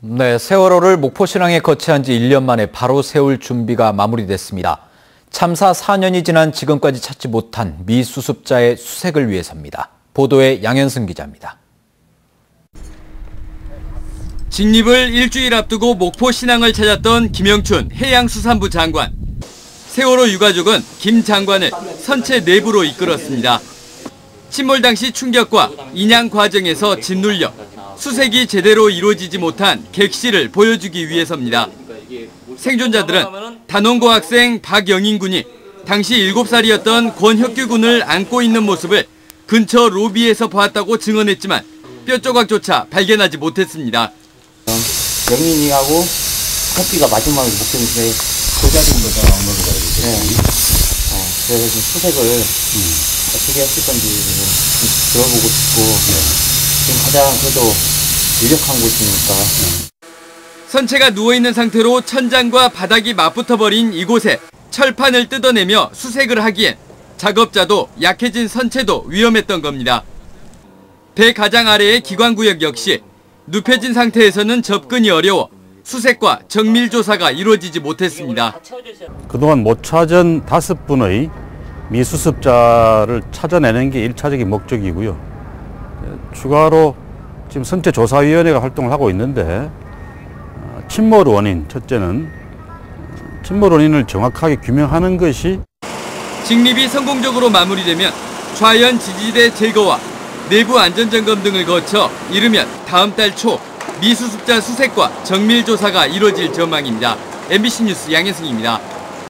네, 세월호를 목포신항에 거치한 지 1년 만에 바로 세울 준비가 마무리됐습니다. 참사 4년이 지난 지금까지 찾지 못한 미수습자의 수색을 위해서입니다. 보도에 양현승 기자입니다. 직립을 일주일 앞두고 목포 신항을 찾았던 김영춘 해양수산부 장관. 세월호 유가족은 김 장관을 선체 내부로 이끌었습니다. 침몰 당시 충격과 인양 과정에서 짓눌려 수색이 제대로 이루어지지 못한 객실을 보여주기 위해서입니다. 생존자들은 단원고 학생 박영인 군이 당시 7살이었던 권혁규 군을 안고 있는 모습을 근처 로비에서 보았다고 증언했지만 뼈 조각조차 발견하지 못했습니다. 영인이하고 커피가 마지막에 목표인데 그 자리인거다 네. 어, 그래서 수색을 어떻게 했을 건지 좀 들어보고 싶고 지금 가장 그래도 유력한 곳이니까 선체가 누워있는 상태로 천장과 바닥이 맞붙어버린 이곳에 철판을 뜯어내며 수색을 하기엔 작업자도 약해진 선체도 위험했던 겁니다. 배 가장 아래의 기관구역 역시 눕혀진 상태에서는 접근이 어려워 수색과 정밀 조사가 이루어지지 못했습니다. 그동안 못 찾은 다섯 분의 미수습자를 찾아내는 게 1차적인 목적이고요. 추가로 지금 선체조사위원회가 활동을 하고 있는데 어, 침몰 원인, 첫째는 어, 침몰 원인을 정확하게 규명하는 것이 직립이 성공적으로 마무리되면 좌연 지지대 제거와 내부 안전점검 등을 거쳐 이르면 다음 달 초 미수습자 수색과 정밀 조사가 이루어질 전망입니다. MBC 뉴스 양혜승입니다.